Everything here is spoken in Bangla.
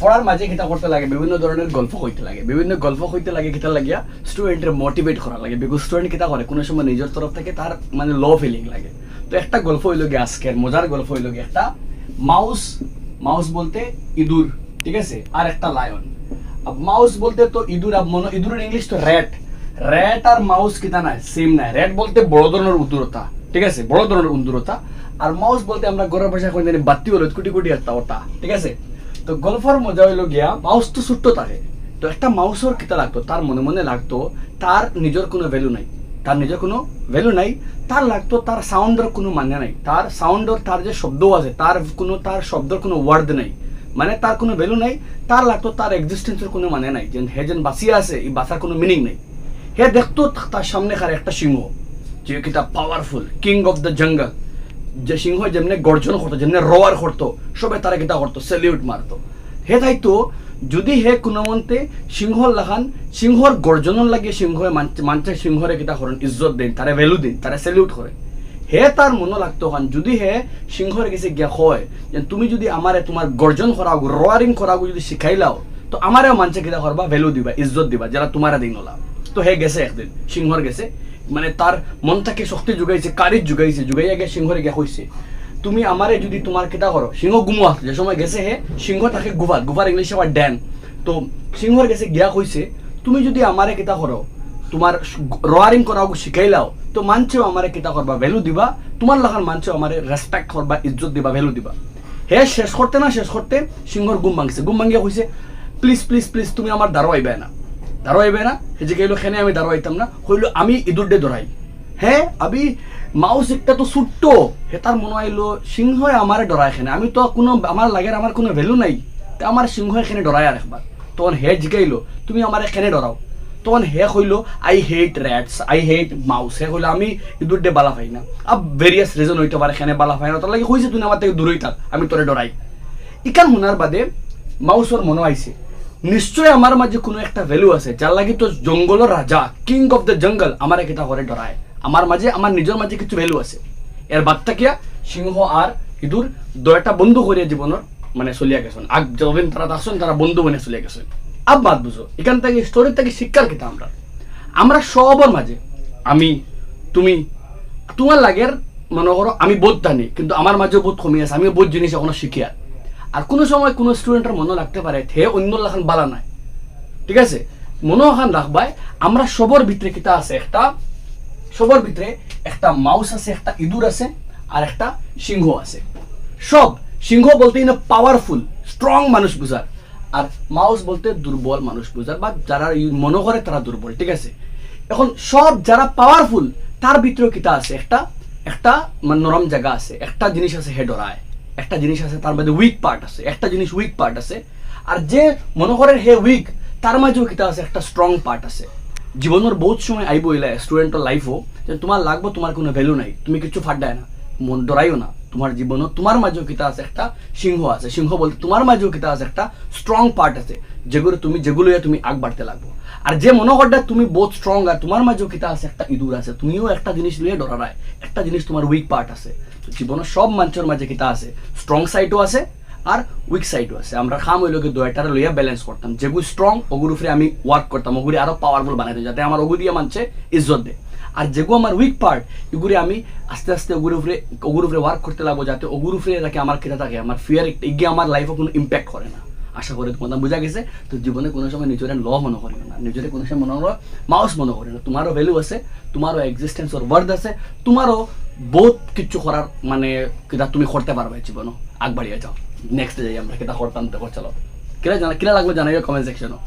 পড়ার মাঝে কিতা করতে লাগে, বিভিন্ন ধরনের গল্প কইতে লাগে। বিভিন্ন গল্প কইতে লাগে কিতা লাগিয়া স্টুডেন্টের মোটিভেট করা লাগে। বিকজ স্টুডেন্ট কিতা করে কোনো সময় নিজের তরফ থেকে তার মানে লো ফিলিং লাগে। তো একটা গল্প হইল গিয়ে আজকের, মজার গল্প হইল গিয়ে একটা মাউস মাউস বলতে ইঁদুর, ঠিক আছে? আর একটা লায়ন মাউস বলতে তো ইঁদুর মনে, ইঁদুরের ইংলিশ তো র্যাট র্যাট আর মাউস কিতা নাই সেম নাই। র্যাট বলতে বড় ধরনের উদূরতা ঠিক আছে? বড় ধরনের উদূরতা আর মাউস বলতে আমরা ঘরের ভাষা কই জানি বাতি হলো কুটি কুটি একটা ওটা, ঠিক আছে? তো গল্পের মজা হইল গিয়া মাউস তো ছোট্ট থাকে তো একটা মাউসের কিতা লাগতো তার মনে মনে লাগতো তার নিজের কোনো ভ্যালু নাই। তার নিজের কোনো ভ্যালু নাই তার লাগতো তার সাউন্ডের কোনো মানে নাই। তার সাউন্ডের তার যে শব্দ আছে তার কোনো তার শব্দের কোনো ওয়ার্ড নাই। মানে তার কোনো ভ্যালু নাই তার লাগতো তার এক্সিস্টেন্সের কোনো মানে নাই। যে হে যেন বাঁচিয়ে আছে, এই বাঁচার কোনো মিনিং নাই। হে দেখতো তার সামনে খার একটা সিংহ যে কিতা powerful king of the jungle যে সিংহ যেমনি গর্জন করতো, যেমনি রোয়ার করতো সবাই তারা কিতা করতো স্যালিউট মারতো। হে তাইতো যদি হে কোনো মন্তে সিংহর লাখান সিংহর গর্জনের লাগে সিংহ মানছে সিংহরে কিতা করেন, ইজ্জত দেন, তারে ভ্যালু দিন, তারে স্যালিউট করে। হে তার মনে লাগতো খান যদি হে সিংহরে গেছে গিয়া হয় যে তুমি যদি আমারে তোমার গর্জন করাও রোয়ারিং করাও যদি শিখাইলাও তো আমারেও মানছে কিতা করবা ভ্যালু দিবা, ইজ্জত দিবা যারা তোমারে দিন ওলা তো হে গেছে একদিন সিংহর গেছে। মানে তার মনটাকে শক্তি যোগাইছে কারিজ যোগাইছে, যোগাইয়া গিয়ে সিংহরে গিয়া কইছে তুমি আমারে যদি তোমার কেটা করো সিংহ গুমা যে সময় গেছে হে, সিংহ থাকে গুফার গুফার ইংলিশে আবার ড্যান তো সিংহর গেছে গিয়া কইছে তুমি যদি আমারে কেটা করো তোমার রোয়ারিং করাও শিখাইলাও তো মানছেও আমারে কেটা করবা ভ্যালু দিবা তোমার লাখান মানছেও আমারে রেসপেক্ট করবা ইজ্জত দিবা ভ্যালু দিবা। হে, শেষ করতে না, শেষ করতে সিংহর গুম ভাঙছে, গুম ভাঙিয়া কইছে প্লিজ প্লিজ প্লিজ, তুমি আমার দ্বারো আইবে না। দাঁড়ো আইবে না সে কইলো, খেনে আমি দাঁড়ো না। কইলো, আমি ইঁদুর ডে ধরাই হ্যাঁ আমি মাউস একটা তো ছুট্ট। হে, তার মনে আইলো সিংহ আমারে ডরায় এখানে আমি তো কোনো, আমার লাগে আমার কোনো ভ্যালু নাই। তা আমার সিংহ এখানে ডরায় আর একবার। তখন হে জিগাইলো, তুমি আমার এখানে ডরাও। তখন হে কইলো, I hate rats, I hate mouse. হে কইলো, আমি ইঁদুর ডে বালা পাই না। আব ভেরিয়াস রিজন হইতে পারে এখানে বালা পাই না। তার লাগে কইছে, তুমি আমার থেকে দূরই থাক, আমি তোরে ডরাই। ইকান শুনার বাদে মাউসর মনে আইছে। নিশ্চয় আমার মাঝে কোনো একটা ভ্যালু আছে, যার লাগি তো জঙ্গলের রাজা কিং অফ দ্য জঙ্গল আমার একটা করে ডরায়। আমার মাঝে, আমার নিজের মাঝে কিছু ভ্যালু আছে। এর বাদটা কিয়া সিংহ আর ইঁদুর দয়টা বন্ধু করিয়া জীবনের মানে চলিয়া গেছেন। আগ যতদিন তারা আসছেন তারা বন্ধু বনে চলিয়া গেছেন। আব বাদ বুঝো, এখান থেকে স্টোরি থেকে শিক্ষার কিতা আমরা? আমরা সবর মাঝে, আমি, তুমি, তোমার লাগের মনে করো আমি বোধ জানি, কিন্তু আমার মাঝেও বোধ কমে আছে আমি বোধ জিনিস এখনও শিখি আর। আর কোনো সময় কোনো স্টুডেন্টের মনে লাগতে পারে, হে অন্য লাখান বালা নাই। ঠিক আছে? মনে ওখান রাখবাই আমরা সবর ভিতরে কিতা আছে? একটা সবর ভিতরে একটা মাউস আছে, একটা ইঁদুর আছে আর একটা সিংহ আছে। সব, সিংহ বলতে ইন পাওয়ারফুল স্ট্রং মানুষ বুঝার। আর মাউস বলতে দুর্বল মানুষ বুঝার, বা যারা মনে করে তারা দুর্বল ঠিক আছে? এখন সব যারা পাওয়ারফুল তার ভিতরেও কিতা আছে? একটা একটা মানে নরম জায়গা আছে, একটা জিনিস আছে, হে ডরায়। একটা জিনিস আছে, তার মধ্যে উইক পার্ট আছে, একটা জিনিস উইক পার্ট আছে। আর যে মনে করেন হে উইক তার মাঝেও কিতা আছে, একটা স্ট্রং পার্ট আছে। জীবনের বহুত সময় আইব এলা স্টুডেন্টের লাইফও যে তোমার লাগবো, তোমার কোনো ভ্যালু নাই, তুমি কিছু ফাড্ডায় না, মন ডরাইও না। তোমার জীবনও তোমার মাঝেও কিতা আছে, একটা সিংহ আছে। সিংহ বলতে তোমার মাঝেও কিতা আছে, একটা স্ট্রং পার্ট আছে, যেগুলো তুমি যেগুলো তুমি আগ বাড়তে লাগবো। আর যে মনোহরটা তুমি বহুত স্ট্রং আর তোমার মাঝেও কিতা আছে, একটা ইঁদুর আছে, তুমিও একটা জিনিস লিয়ে ডরারায় একটা জিনিস তোমার উইক পার্ট আছে। তো জীবনের সব মানুষের মাঝে কিতা আছে স্ট্রং সাইডও আছে আর উইক সাইডও আছে। আমরা খাম ওই লোকে দুইটারে লইয়া ব্যালেন্স করতাম। যেগুলো স্ট্রং ওগুর উপরে আমি ওয়ার্ক করতাম ওগুলি আরও পাওয়ারফুল বানাই যাতে আমার ওগু দিয়ে মানছে ইজ্জত দেয়। আর যেগুলো আমার উইক পার্ট এগুলি আমি আস্তে আস্তে ওগুর উপরে ওগুর উপরে ওয়ার্ক করতে লাগবো, যাতে ওগুর উপরে রাখে আমার কেটে থাকে, আমার ফিয়ার এগিয়ে আমার লাইফে কোনো ইম্প্যাক্ট করে না। আশা করে তোমার বোঝা গেছে। তো জীবনে কোনো সময় নিজের ল মনে করি না। নিজের কোনো সময় মনে করো মাউস মনে করি না। তোমারও ভ্যালু আছে তোমারও এক্সিস্টেন্স ওর ওয়ার্ড আছে তোমারও বহুত কিছু করার মানে কিনা তুমি করতে পারবে জীবনও আগবাড়িয়ে যাও। নেক্সট যাই আমরা কিনা করতাম তো চলো। কিনা জানা কিনা লাগল জানাই কমেন্ট সেকশনও